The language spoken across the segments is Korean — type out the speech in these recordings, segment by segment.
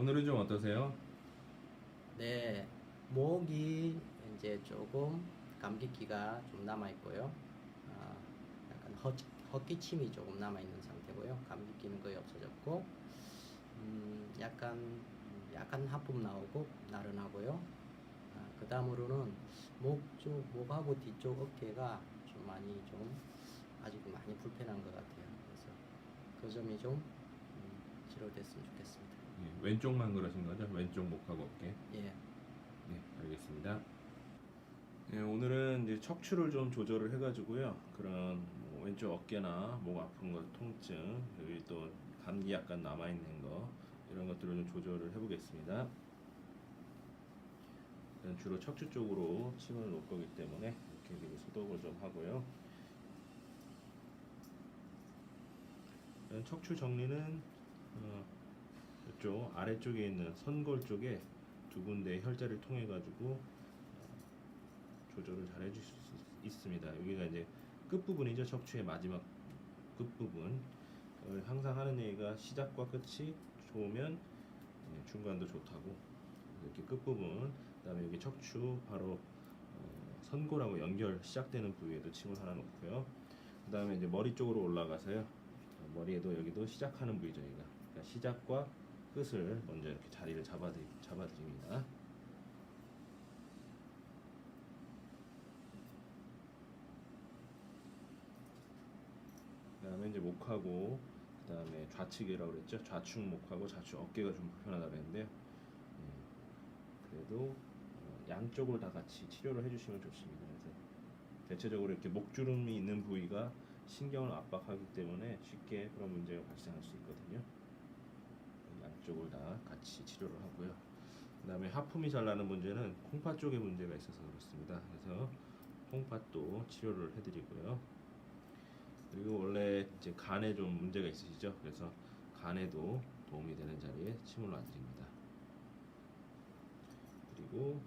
오늘은 좀 어떠세요? 네, 목이 이제 조금 감기기가 좀 남아 있고요. 아, 약간 허, 헛기침이 조금 남아 있는 상태고요. 감기기는 거의 없어졌고, 음, 약간 약간 하품 나오고 나른하고요. 아, 그 다음으로는 목 쪽, 목하고 뒤쪽 어깨가 좀 많이 좀 아직 많이 불편한 것 같아요. 그래서 그 점이 좀 음, 치료됐으면 좋겠습니다. 예, 왼쪽만 그러신 거죠? 왼쪽 목하고 어깨. 예. 네, 알겠습니다. 네, 오늘은 이제 척추를 좀 조절을 해가지고요. 그런 뭐 왼쪽 어깨나 목 아픈 거, 통증, 여기 또 감기 약간 남아 있는 거 이런 것들을 좀 조절을 해보겠습니다. 주로 척추 쪽으로 침을 놓을 거기 때문에 이렇게 미리 소독을 좀 하고요. 척추 정리는 어, 이쪽 아래쪽에 있는 선골 쪽에 두 군데 혈자를 통해 가지고 어, 조절을 잘 해주실 수 있습니다. 여기가 이제 끝 부분이죠. 척추의 마지막 끝 부분. 어, 항상 하는 얘기가 시작과 끝이 좋으면 예, 중간도 좋다고 이렇게 끝 부분. 그 다음에 여기 척추 바로 어, 선골하고 연결 시작되는 부위에도 침을 하나 놓고요. 그 다음에 이제 머리 쪽으로 올라가서요. 어, 머리에도 여기도 시작하는 부위죠. 그러니까 시작과 끝을 먼저 이렇게 자리를 잡아드, 잡아드립니다. 그 다음에 이제 목하고 그 다음에 좌측이라고 그랬죠. 좌측 목하고 좌측 어깨가 좀 불편하다 그랬는데요. 예, 그래도 어, 양쪽을 다 같이 치료를 해주시면 좋습니다. 그래서 대체적으로 이렇게 목주름이 있는 부위가 신경을 압박하기 때문에 쉽게 그런 문제가 발생할 수 있거든요. 양쪽을 다 같이 치료를 하고요. 그 다음에 하품이 잘 나는 문제는 콩팥 쪽에 문제가 있어서 그렇습니다. 그래서 콩팥도 치료를 해드리고요. 그리고 원래 이제 간에 좀 문제가 있으시죠? 그래서 간에도 도움이 되는 자리에 침을 놔드립니다. 그리고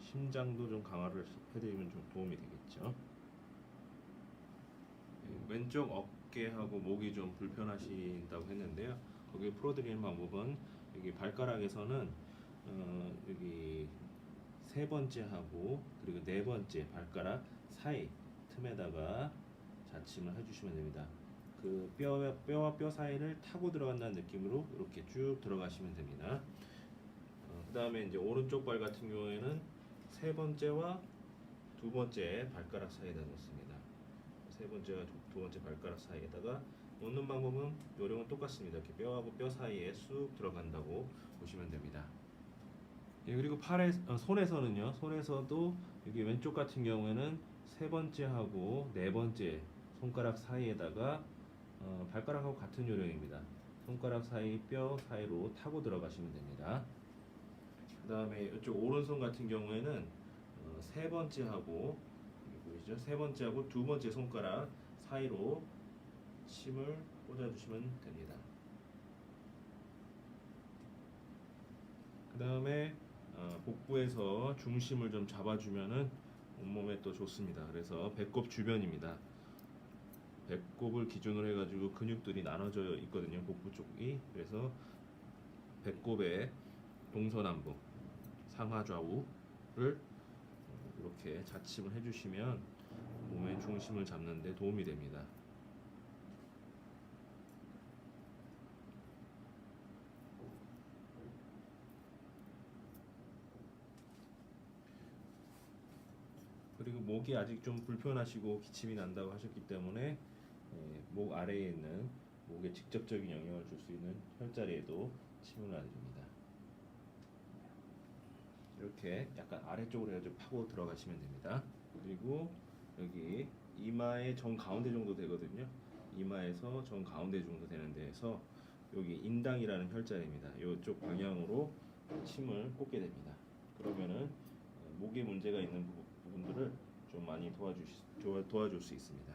심장도 좀 강화를 해드리면 좀 도움이 되겠죠. 예, 왼쪽 어깨하고 목이 좀 불편하신다고 했는데요. 거기 풀어드리는 방법은 여기 발가락에서는 어, 여기 세 번째 하고 그리고 네 번째 발가락 사이 틈에다가 자침을 해주시면 됩니다. 그 뼈, 뼈와 뼈 사이를 타고 들어간다는 느낌으로 이렇게 쭉 들어가시면 됩니다. 어, 그 다음에 이제 오른쪽 발 같은 경우에는 세 번째와 두 번째 발가락 사이에다 놓습니다. 세 번째와 두, 두 번째 발가락 사이에다가 놓는 방법은 요령은 똑같습니다. 이렇게 뼈하고 뼈 사이에 쑥 들어간다고 보시면 됩니다. 예, 그리고 팔에 어, 손에서는요. 손에서도 여기 왼쪽 같은 경우에는 세 번째하고 네 번째 손가락 사이에다가 어, 발가락하고 같은 요령입니다. 손가락 사이 뼈 사이로 타고 들어가시면 됩니다. 그 다음에 이쪽 오른손 같은 경우에는 어, 세 번째하고 보이죠? 세 번째하고 두 번째 손가락 사이로 침을 꽂아주시면 됩니다. 그 다음에 어, 복부에서 중심을 좀 잡아주면은 온몸에 또 좋습니다. 그래서 배꼽 주변입니다. 배꼽을 기준으로 해가지고 근육들이 나눠져 있거든요. 복부 쪽이 그래서 배꼽의 동서남북 상하 좌우를 이렇게 자침을 해주시면 몸의 중심을 잡는 데 도움이 됩니다. 그리고 목이 아직 좀 불편하시고 기침이 난다고 하셨기 때문에 예, 목 아래에 있는 목에 직접적인 영향을 줄 수 있는 혈자리에도 침을 놔드립니다. 이렇게 약간 아래쪽으로 해가지고 파고 들어가시면 됩니다. 그리고 여기 이마의 정 가운데 정도 되거든요. 이마에서 정 가운데 정도 되는 데에서 여기 인당이라는 혈자리입니다. 이쪽 방향으로 침을 꽂게 됩니다. 그러면은 어, 목에 문제가 있는 부- 부 분들을 좀 많이 도와주 도와, 도와줄 수 있습니다.